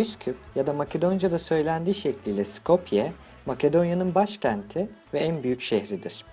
Üsküp ya da Makedonca'da söylendiği şekliyle Skopje, Makedonya'nın başkenti ve en büyük şehridir.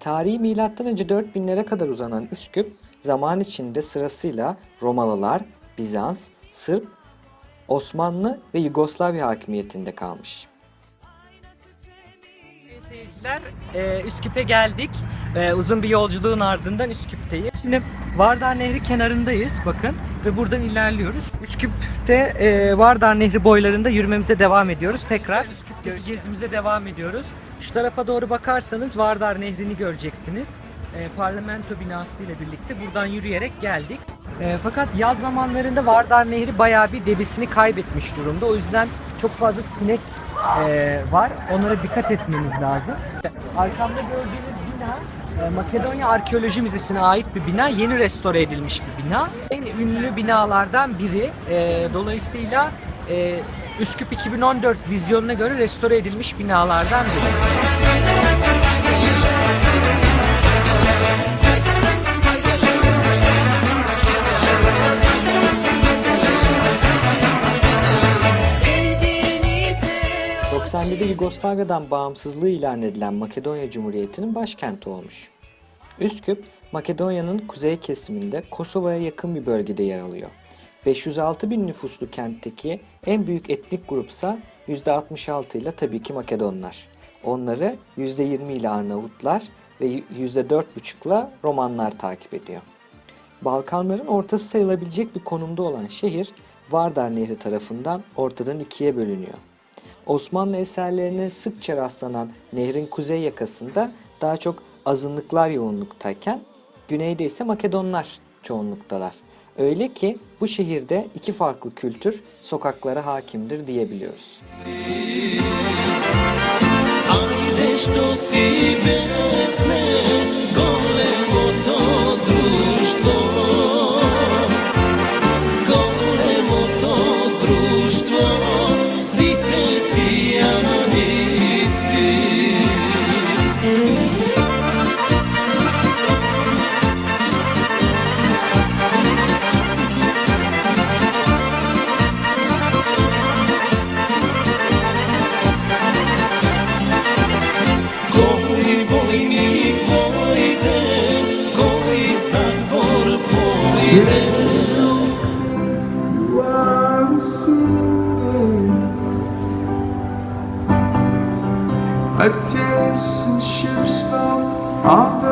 Tarihi M.Ö. 4000'lere kadar uzanan Üsküp, zaman içinde sırasıyla Romalılar, Bizans, Sırp, Osmanlı ve Yugoslavya hakimiyetinde kalmış. Seyirciler, e, Üsküp'e geldik. E, uzun bir yolculuğun ardından Üsküp'teyiz. Şimdi Vardar Nehri kenarındayız bakın ve buradan ilerliyoruz. Üsküp'te e, Vardar Nehri boylarında yürümemize devam ediyoruz. Tekrar Üsküp gezimize devam ediyoruz. Şu tarafa doğru bakarsanız Vardar Nehri'ni göreceksiniz. E, parlamento binası ile birlikte buradan yürüyerek geldik. E, fakat yaz zamanlarında Vardar Nehri bayağı bir debisini kaybetmiş durumda. O yüzden çok fazla sinek e, var. Onlara dikkat etmeniz lazım. Arkamda gördüğünüz bina e, Makedonya Arkeoloji Müzesi'ne ait bir bina. Yeni restore edilmiş bina. En ünlü binalardan biri. E, dolayısıyla e, Üsküp 2014 vizyonuna göre restore edilmiş binalardan biri. 91'de Yugoslavya'dan bağımsızlığı ilan edilen Makedonya Cumhuriyeti'nin başkenti olmuş. Üsküp, Makedonya'nın kuzey kesiminde Kosova'ya yakın bir bölgede yer alıyor. 506 bin nüfuslu kentteki en büyük etnik grupsa %66 ile tabii ki Makedonlar. Onları %20 ile Arnavutlar ve %4,5 ile Romanlar takip ediyor. Balkanların ortası sayılabilecek bir konumda olan şehir Vardar Nehri tarafından ortadan ikiye bölünüyor. Osmanlı eserlerine sıkça rastlanan nehrin kuzey yakasında daha çok azınlıklar yoğunluktayken güneyde ise Makedonlar çoğunluktalar. Öyle ki bu şehirde iki farklı kültür sokaklara hakimdir diyebiliyoruz. Ajde a distant ship smoke on the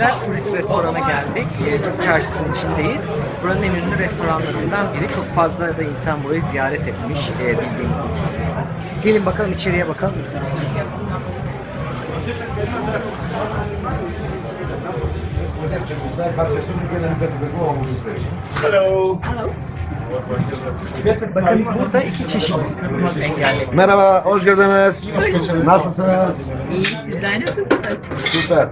Seyirciler, turist restorana geldik. Ee, Türk Çarşısı'nın içindeyiz. Buranın en ünlü restoranlarından biri. Çok fazla da insan burayı ziyaret etmiş e, bildiğiniz için. Gelin bakalım içeriye bakalım. Bakın burada iki çeşit engelli. Merhaba, hoş geldiniz. Nasılsınız? İyi, sizler nasılsınız? Süper.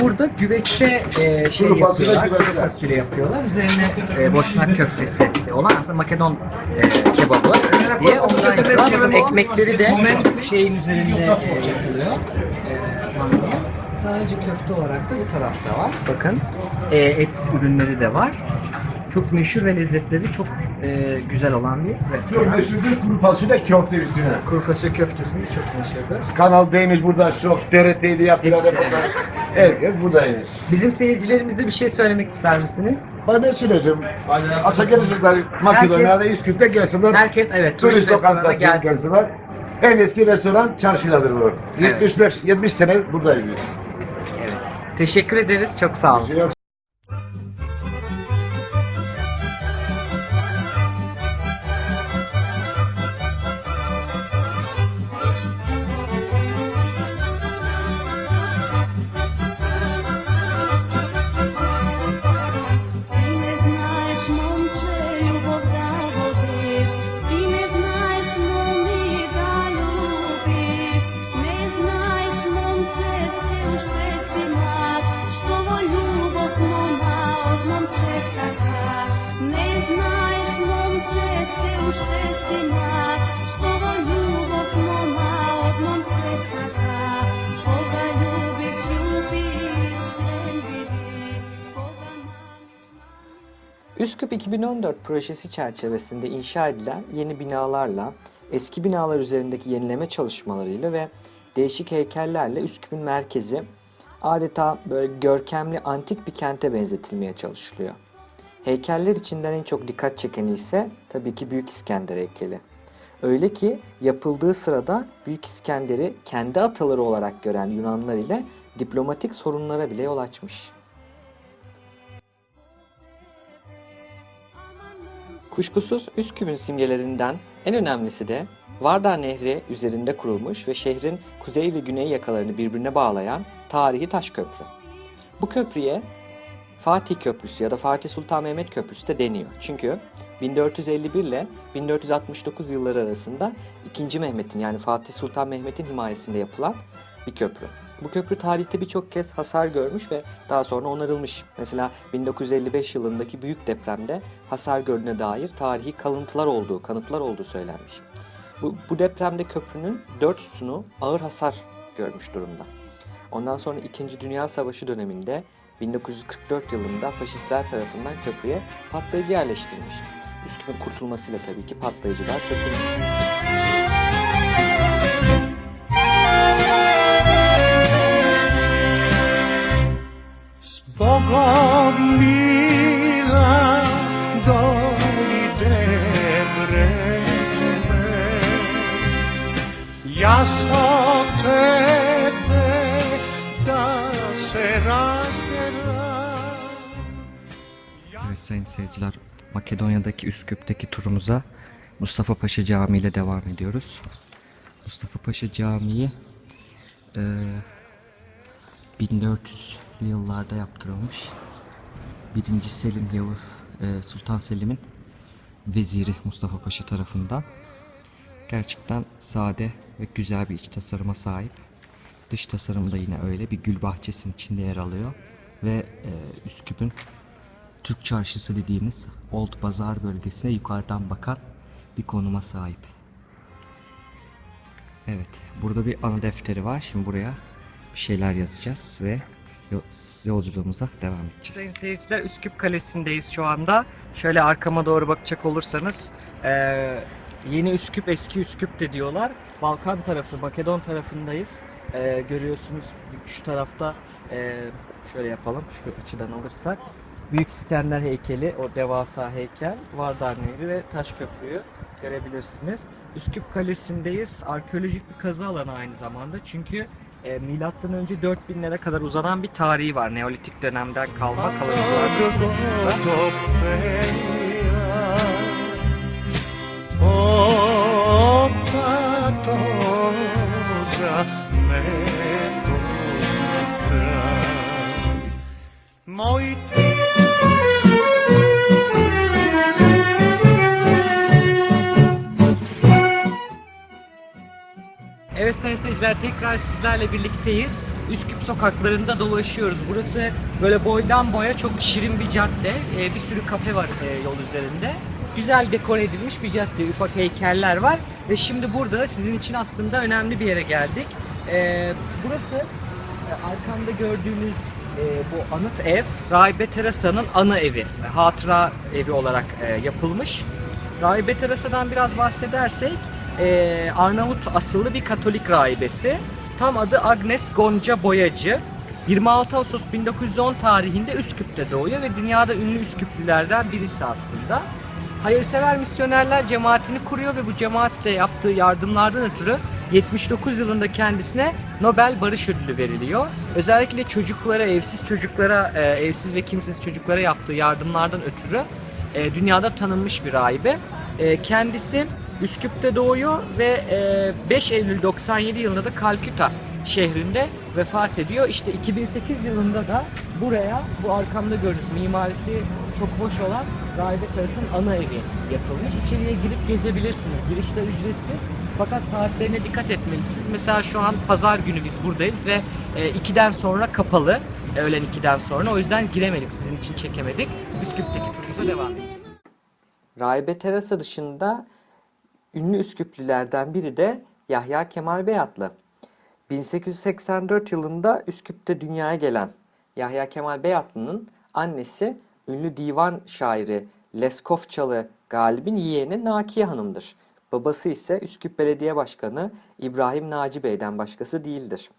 Burada güveçte e, şey Kuru fasulye, yapıyorlar, fasulye yapıyorlar. Üzerine e, boşnak köftesi olan aslında Makedon e, kebabı diye ondan yapıyorlar. Ekmekleri de şeyin üzerinde e, yapılıyor. E. Sadece köfte olarak da bu tarafta var. Bakın e, et ürünleri de var. Çok meşhur ve lezzetleri çok e, güzel olan bir Çok restoran. meşhurdur kuru fasulye köfte üstüne. Kuru fasulye köftesi de çok meşhurdur. Kanal D'ymiş burada, Şof, TRT'de yaptılar Hepsi. röportaj. Herkes burada yenir. Bizim seyircilerimize bir şey söylemek ister misiniz? Ben ne söyleyeceğim? Akşam gelecekler Makedonya'da, Üsküp'te gelsinler. Herkes evet turist, Turist lokantasına gelsin. gelsinler. En eski restoran çarşıdadır bu. Evet. 75 70 sene buradayım. Evet. Teşekkür ederiz. Çok sağ olun. Üsküp 2014 projesi çerçevesinde inşa edilen yeni binalarla, eski binalar üzerindeki yenileme çalışmalarıyla ve değişik heykellerle Üsküp'ün merkezi adeta böyle görkemli antik bir kente benzetilmeye çalışılıyor. Heykeller içinden en çok dikkat çekeni ise tabii ki Büyük İskender heykeli. Öyle ki yapıldığı sırada Büyük İskender'i kendi ataları olarak gören Yunanlar ile diplomatik sorunlara bile yol açmış. Kuşkusuz Üsküp'ün simgelerinden en önemlisi de Vardar Nehri üzerinde kurulmuş ve şehrin kuzey ve güney yakalarını birbirine bağlayan tarihi taş köprü. Bu köprüye Fatih Köprüsü ya da Fatih Sultan Mehmet Köprüsü de deniyor. Çünkü 1451 ile 1469 yılları arasında 2. Mehmet'in yani Fatih Sultan Mehmet'in himayesinde yapılan bir köprü. Bu köprü tarihte birçok kez hasar görmüş ve daha sonra onarılmış. Mesela 1955 yılındaki büyük depremde hasar gördüğüne dair tarihi kalıntılar olduğu, kanıtlar olduğu söylenmiş. Bu, bu depremde köprünün dört sütunu ağır hasar görmüş durumda. Ondan sonra 2. Dünya Savaşı döneminde 1944 yılında faşistler tarafından köprüye patlayıcı yerleştirilmiş. Üsküp'ün kurtulmasıyla tabii ki patlayıcılar sökülmüş. Razgeram Evet sayın seyirciler, Makedonya'daki Üsküp'teki turumuza Mustafa Paşa Camii ile devam ediyoruz. Mustafa Paşa Camii eee 1400 yıllarda yaptırılmış. 1. Selim Yavuz eee, Sultan Selim'in veziri Mustafa Paşa tarafından. Gerçekten sade ve güzel bir iç tasarıma sahip. Dış tasarımı da yine öyle bir gül bahçesinin içinde yer alıyor ve eee, Üsküp'ün Türk Çarşısı dediğimiz Old Bazar bölgesine yukarıdan bakan bir konuma sahip. Evet, burada bir ana defteri var. Şimdi buraya bir şeyler yazacağız ve yo- yolculuğumuza devam edeceğiz. Sayın seyirciler Üsküp Kalesi'ndeyiz şu anda. Şöyle arkama doğru bakacak olursanız eee, yeni Üsküp, eski Üsküp de diyorlar. Balkan tarafı, Makedon tarafındayız. Eee, görüyorsunuz şu tarafta eee, şöyle yapalım, şu açıdan alırsak. Büyük İskender heykeli, o devasa heykel, Vardar Nehri ve Taş Köprü'yü görebilirsiniz. Üsküp Kalesi'ndeyiz. Arkeolojik bir kazı alanı aynı zamanda. Çünkü e, milattan önce 4000'lere kadar uzanan bir tarihi var. Neolitik dönemden kalma kalıntılar bulunmuş burada. Evet sayın seyirciler tekrar sizlerle birlikteyiz. Üsküp sokaklarında dolaşıyoruz. Burası böyle boydan boya çok şirin bir cadde. Ee, bir sürü kafe var e, yol üzerinde. Güzel dekore edilmiş bir cadde. Ufak heykeller var. Ve şimdi burada sizin için aslında önemli bir yere geldik. Ee, burası e, arkamda gördüğünüz e, bu anıt ev Rahibe Teresa'nın ana evi. Hatıra evi olarak e, yapılmış. Rahibe Teresa'dan biraz bahsedersek e, Arnavut asıllı bir Katolik rahibesi. Tam adı Agnes Gonca Boyacı. 26 Ağustos 1910 tarihinde Üsküp'te doğuyor ve dünyada ünlü Üsküplülerden birisi aslında. Hayırsever misyonerler cemaatini kuruyor ve bu cemaatle yaptığı yardımlardan ötürü 79 yılında kendisine Nobel Barış Ödülü veriliyor. Özellikle çocuklara, evsiz çocuklara, e, evsiz ve kimsiz çocuklara yaptığı yardımlardan ötürü e, dünyada tanınmış bir rahibe. E, kendisi Üsküp'te doğuyor ve e, 5 Eylül 97 yılında da Kalküta şehrinde vefat ediyor. İşte 2008 yılında da buraya bu arkamda gördüğünüz mimarisi çok hoş olan Rahibe Teresa'nın ana evi yapılmış. İçeriye girip gezebilirsiniz. Girişler ücretsiz. Fakat saatlerine dikkat etmelisiniz. Mesela şu an pazar günü biz buradayız ve e, 2'den sonra kapalı. E, Öğlen 2'den sonra. O yüzden giremedik. Sizin için çekemedik. Üsküp'teki turumuza devam edeceğiz. Rahibe Terasa dışında ünlü Üsküplülerden biri de Yahya Kemal Beyatlı. 1884 yılında Üsküp'te dünyaya gelen Yahya Kemal Beyatlı'nın annesi ünlü divan şairi Leskovçalı Galip'in yeğeni Nakiye Hanım'dır. Babası ise Üsküp Belediye Başkanı İbrahim Naci Bey'den başkası değildir.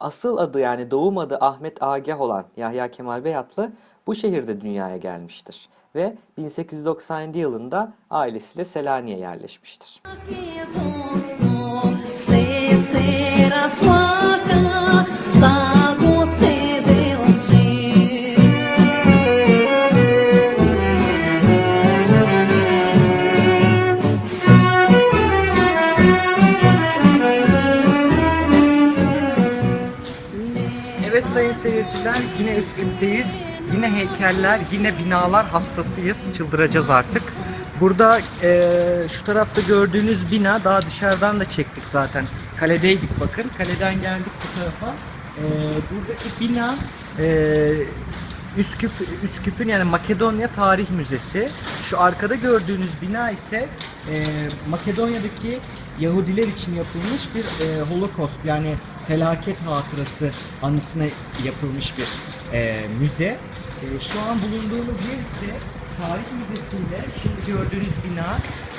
Asıl adı yani doğum adı Ahmet Agah olan Yahya Kemal Beyatlı bu şehirde dünyaya gelmiştir ve 1897 yılında ailesiyle Selanik'e yerleşmiştir. Evet sayın seyirciler yine Üsküp'teyiz. Yine heykeller, yine binalar hastasıyız. Çıldıracağız artık. Burada eee, şu tarafta gördüğünüz bina daha dışarıdan da çektik zaten. Kaledeydik bakın. Kaleden geldik bu tarafa. Eee, buradaki bina eee, Üsküp Üsküp'ün yani Makedonya Tarih Müzesi. Şu arkada gördüğünüz bina ise eee, Makedonya'daki Yahudiler için yapılmış bir eee Holocaust yani felaket hatırası anısına yapılmış bir eee, müze. Eee, şu an bulunduğumuz yer ise Tarih Müzesi'nde şimdi gördüğünüz bina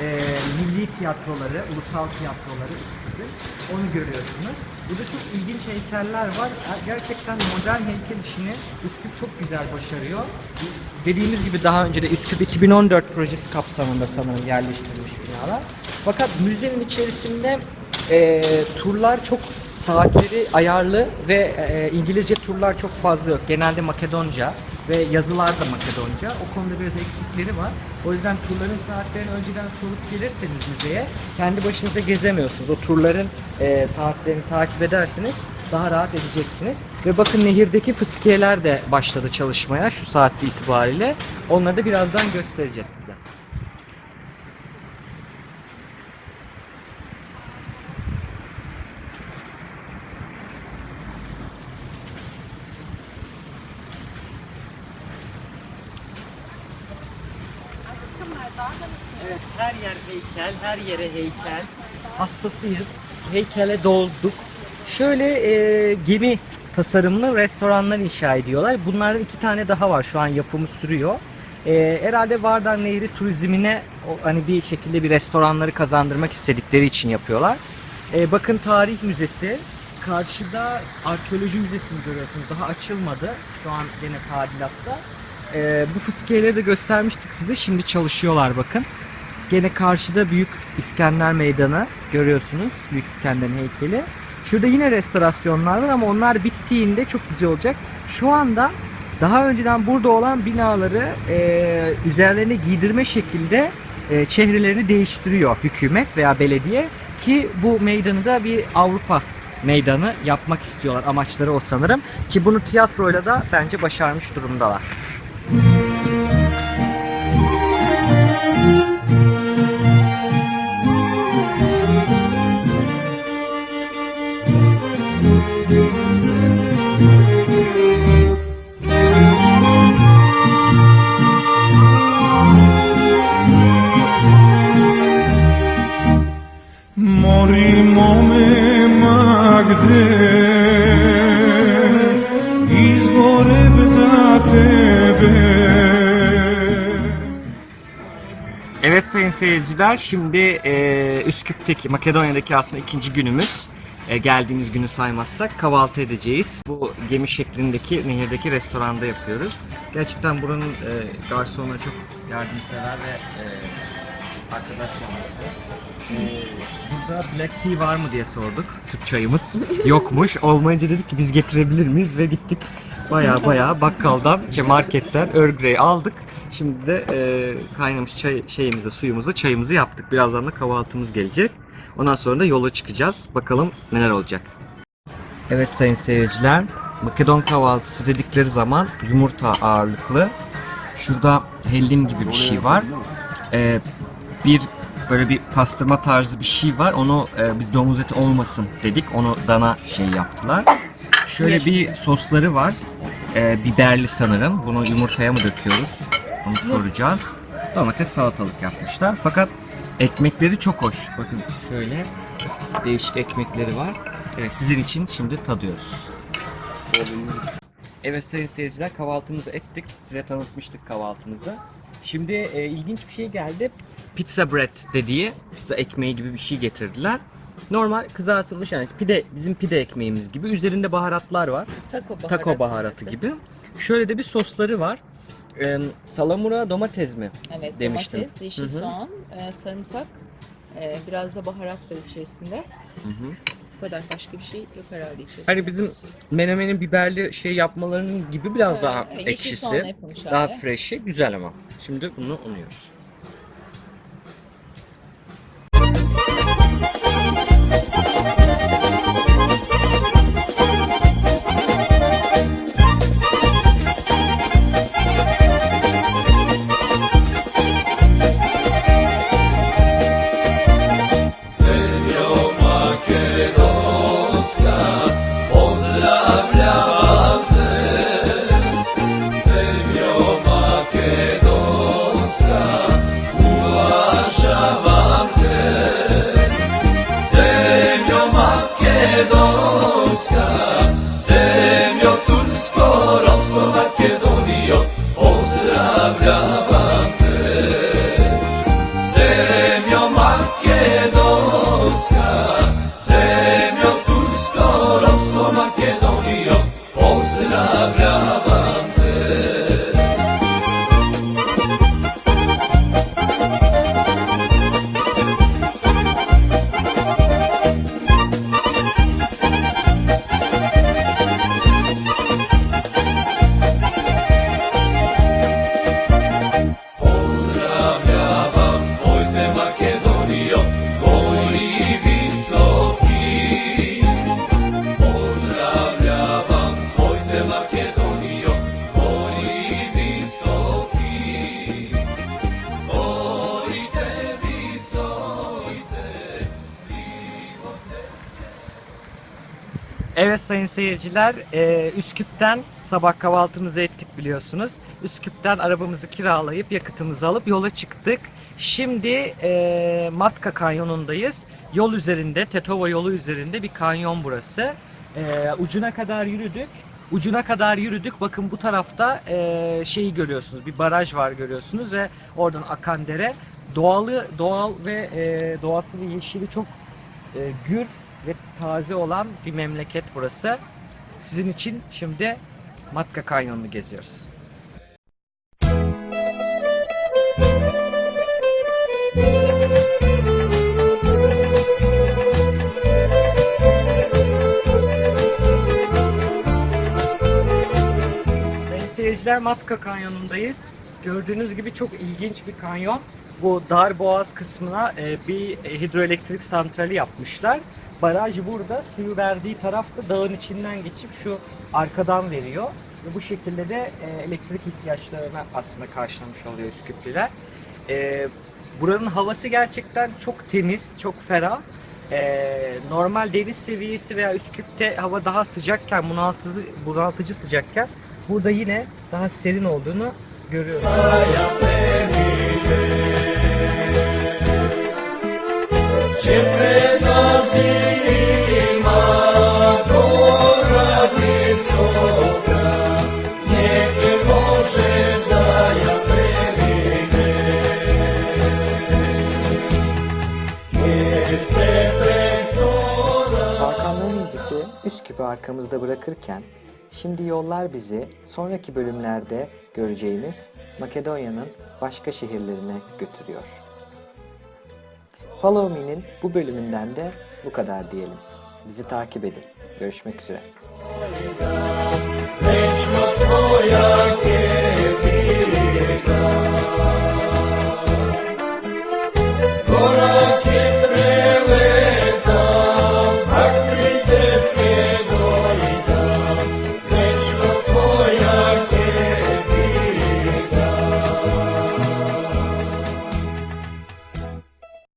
eee, milli tiyatroları, ulusal tiyatroları Üsküp'ün. Onu görüyorsunuz. Burada çok ilginç heykeller var. Gerçekten modern heykel işini Üsküp çok güzel başarıyor. Dediğimiz gibi daha önce de Üsküp 2014 projesi kapsamında sanırım yerleştirilmiş binalar. Fakat müzenin içerisinde e, turlar çok saatleri ayarlı ve e, İngilizce turlar çok fazla yok. Genelde Makedonca ve yazılar da Makedonca. O konuda biraz eksikleri var. O yüzden turların saatlerini önceden sorup gelirseniz müzeye kendi başınıza gezemiyorsunuz. O turların e, saatlerini takip ederseniz daha rahat edeceksiniz. Ve bakın nehirdeki fıskiyeler de başladı çalışmaya şu saatte itibariyle. Onları da birazdan göstereceğiz size. Evet her yer heykel, her yere heykel. Hastasıyız. Heykele dolduk. Şöyle e, gemi tasarımlı restoranlar inşa ediyorlar. Bunlardan iki tane daha var. Şu an yapımı sürüyor. E, herhalde Vardar Nehri turizmine hani bir şekilde bir restoranları kazandırmak istedikleri için yapıyorlar. E, bakın Tarih Müzesi. Karşıda Arkeoloji Müzesi'ni görüyorsunuz. Daha açılmadı. Şu an gene tadilatta. E, bu fıskiyeleri de göstermiştik size. Şimdi çalışıyorlar bakın. Gene karşıda Büyük İskender Meydanı görüyorsunuz. Büyük İskender'in heykeli. Şurada yine restorasyonlar var ama onlar bittiğinde çok güzel olacak. Şu anda daha önceden burada olan binaları e, üzerlerine giydirme şekilde e, çehrelerini değiştiriyor hükümet veya belediye ki bu meydanı da bir Avrupa meydanı yapmak istiyorlar. Amaçları o sanırım ki bunu tiyatroyla da bence başarmış durumdalar. Evet sayın seyirciler şimdi e, Üsküp'teki Makedonya'daki aslında ikinci günümüz. E, geldiğimiz günü saymazsak kahvaltı edeceğiz. Bu gemi şeklindeki nehirdeki restoranda yapıyoruz. Gerçekten buranın e, garsonu çok yardımsever ve e, arkadaş olması. Burada black tea var mı diye sorduk. Türk çayımız yokmuş. Olmayınca dedik ki biz getirebilir miyiz ve gittik baya baya bakkaldan, şey marketten Earl Grey aldık. Şimdi de e, kaynamış çay şeyimizi, suyumuzu, çayımızı yaptık. Birazdan da kahvaltımız gelecek. Ondan sonra da yola çıkacağız. Bakalım neler olacak. Evet sayın seyirciler, Makedon kahvaltısı dedikleri zaman yumurta ağırlıklı. Şurada hellim gibi bir şey var. Ee, bir böyle bir pastırma tarzı bir şey var. Onu e, biz domuz eti olmasın dedik. Onu dana şey yaptılar. Şöyle bir sosları var. Ee, biberli sanırım. Bunu yumurtaya mı döküyoruz? Onu soracağız. Domates salatalık yapmışlar. Fakat ekmekleri çok hoş. Bakın şöyle değişik ekmekleri var. Evet sizin için şimdi tadıyoruz. Evet sayın seyirciler kahvaltımızı ettik. Size tanıtmıştık kahvaltımızı. Şimdi e, ilginç bir şey geldi. Pizza bread dediği pizza ekmeği gibi bir şey getirdiler. Normal kızartılmış yani pide bizim pide ekmeğimiz gibi. Üzerinde baharatlar var. Taco baharatı. Taco baharatı gibi. Şöyle de bir sosları var. Ee, salamura domates mi? Evet demiştim. domates, yeşil Hı hı. soğan, e, sarımsak, e, biraz da baharat var içerisinde. Bu kadar başka bir şey yok herhalde içerisinde. Hani bizim menemenin biberli şey yapmalarının gibi biraz Ee, daha soğanla ekşisi. yapılmış Daha hali. fresh'i güzel ama. Şimdi bunu unuyoruz. Evet sayın seyirciler, e, Üsküp'ten sabah kahvaltımızı ettik biliyorsunuz. Üsküp'ten arabamızı kiralayıp yakıtımızı alıp yola çıktık. Şimdi e, Matka Kanyonu'ndayız. Yol üzerinde, Tetova yolu üzerinde bir kanyon burası. E, ucuna kadar yürüdük. Ucuna kadar yürüdük. Bakın bu tarafta şeyi görüyorsunuz. Bir baraj var görüyorsunuz ve oradan akan dere. Doğalı, doğal ve e, doğası ve yeşili çok gür ve taze olan bir memleket burası. Sizin için şimdi Matka Kanyonu'nu geziyoruz. Seyirciler Matka Kanyonu'ndayız. Gördüğünüz gibi çok ilginç bir kanyon. Bu dar boğaz kısmına e, bir hidroelektrik santrali yapmışlar. Baraj burada, suyu verdiği tarafta dağın içinden geçip şu arkadan veriyor. Ve bu şekilde de e, elektrik ihtiyaçlarını aslında karşılamış oluyor Üsküplüler. E, buranın havası gerçekten çok temiz, çok ferah. E, normal deniz seviyesi veya Üsküp'te hava daha sıcakken, bunaltıcı, bunaltıcı sıcakken burada yine daha serin olduğunu görüyoruz. ve arkamızda bırakırken şimdi yollar bizi sonraki bölümlerde göreceğimiz Makedonya'nın başka şehirlerine götürüyor. Follow Me'nin bu bölümünden de bu kadar diyelim. Bizi takip edin. Görüşmek üzere. Lechma Koya